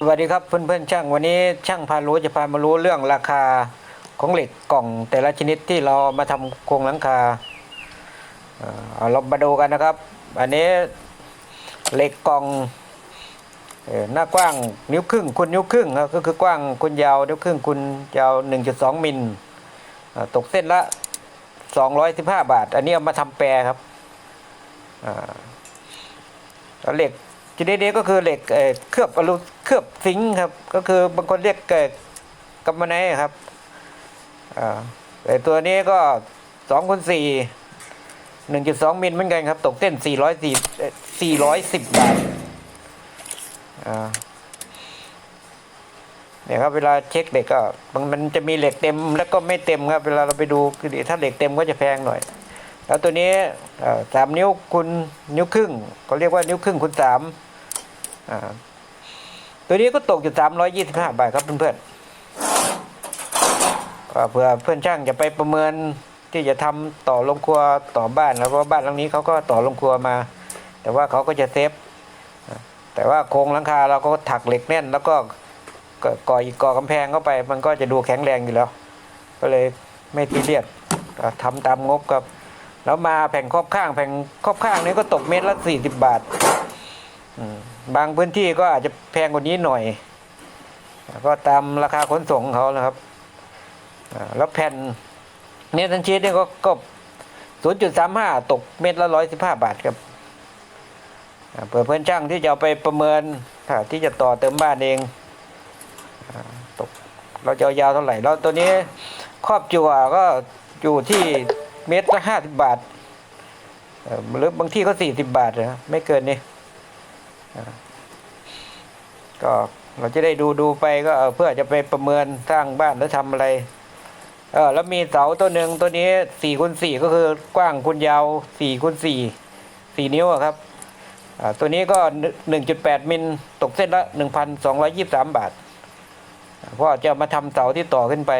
สวัสดีครับเพื่อนๆช่างวันนี้ช่างพารู้จะพามารู้เรื่องราคาของเหล็กกล่องแต่ละชนิดที่เรามาทำโครงหลังคาเอาเรามาดูกันนะครับ อันนี้เหล็กกล่องหน้ากว้างนิ้วครึ่งคูณนิ้วครึ่งครับก็คือกว้างคูณยาวนิ้วครึ่งคูณยาว 1.2 มิลเอ่อตกเส้นละ 215 บาท อันนี้เอามาทำแปรครับเหล็กชนิดนี้ก็คือเหล็กเอ่อเคลือบอลู เคลือบซิงค์ครับ ก็คือบางคนเรียกเอ่อกัมมันไนครับแต่ตัวนี้ก็สองคูณสี่หนึ่งจุดสองมิลเหมือนกันครับ ตกเส้นสี่ร้อยสี่สี่ร้อยสิบบาทเนี่ยครับเวลาเช็คเหล็กก็มันมันจะมีเหล็กเต็มแล้วก็ไม่เต็มครับ เวลาเราไปดูคือถ้าเหล็กเต็มก็จะแพงหน่อย แล้วตัวนี้สามนิ้วคูณนิ้วครึ่งก็เรียกว่านิ้วครึ่งคูณสามอ่า ตัวนี้ก็ตกอยู่สามร้อยยี่สิบห้าบาทครับเพื่อนๆก็เผื่อเพื่อนช่างจะไปประเมินที่จะทำต่อลงครัวต่อบ้านแล้วก็บ้านหลังนี้เขาก็ต่อลงครัวมา แต่ว่าเขาก็จะเซฟแต่ว่าโครงหลังคาเราก็ถักเหล็กแน่น แล้วก็ก่ออีกก่อกำแพงเข้าไป มันก็จะดูแข็งแรงอยู่แล้ว ก็เลยไม่ตีเรียดก็ทำตามงบครับ แล้วมาแผ่นครอบข้างแผ่นครอบข้างนี้ก็ตกเม็ดละสี่สิบบาท บางพื้นที่ก็อาจจะแพงกว่านี้หน่อย ก็ตามราคาขนส่งเขานะครับแล้วแผ่นเนทันชีสนี่ก็ก็ศูนย์จุดสามห้าตกเม็ดละร้อยสิบห้าบาทครับเผื่อเพื่อนช่างที่จะเอาไปประเมินที่จะต่อเติมบ้านเองตกเราจะยาวเท่าไหร่แล้วตัวนี้ครอบจั่วก็อยู่ที่เม็ดละห้าสิบบาทหรือบางที่ก็สี่สิบบาทนะไม่เกินนี้ ก็เราจะได้ดูดูไปก็เเพื่อจะไปประเมินสร้างบ้านหรือทำอะไร เออ แล้วมีเสาตัวหนึ่งตัวนี้สี่คูณสี่ก็คือกว้างคูณยาวสี่คูณสี่สี่นิ้วครับตัวนี้ก็หนึ่งจุดแปดมิลตกเส้นละหนึ่งพันสองร้อยยี่สามบาทอ่าเพราะจะมาทำเสาที่ต่อขึ้นไป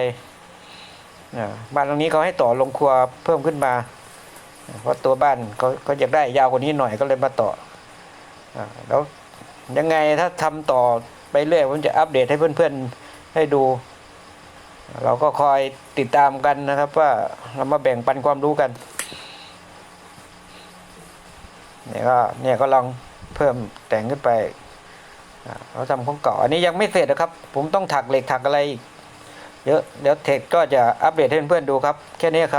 บ้านหลังนี้เขาให้ต่อลงครัวเพิ่มขึ้นมา เพราะตัวบ้านเขาเขาอยากได้ยาวกว่านี้หน่อยก็เลยมาต่อ แล้วยังไงถ้าทำต่อไปเรื่อยผมจะอัปเดตให้เพื่อนๆให้ดู เราก็คอยติดตามกันนะครับ ว่าเรามาแบ่งปันความรู้กันเนี่ยก็เนี่ยก็ลองเพิ่มแต่งขึ้นไปเราทำของเก่าอันนี้ยังไม่เสร็จนะครับ ผมต้องถักเหล็กถักอะไรเยอะเดี๋ยวเทคก็จะอัปเดตให้เพื่อนๆดูครับ แค่นี้ครับ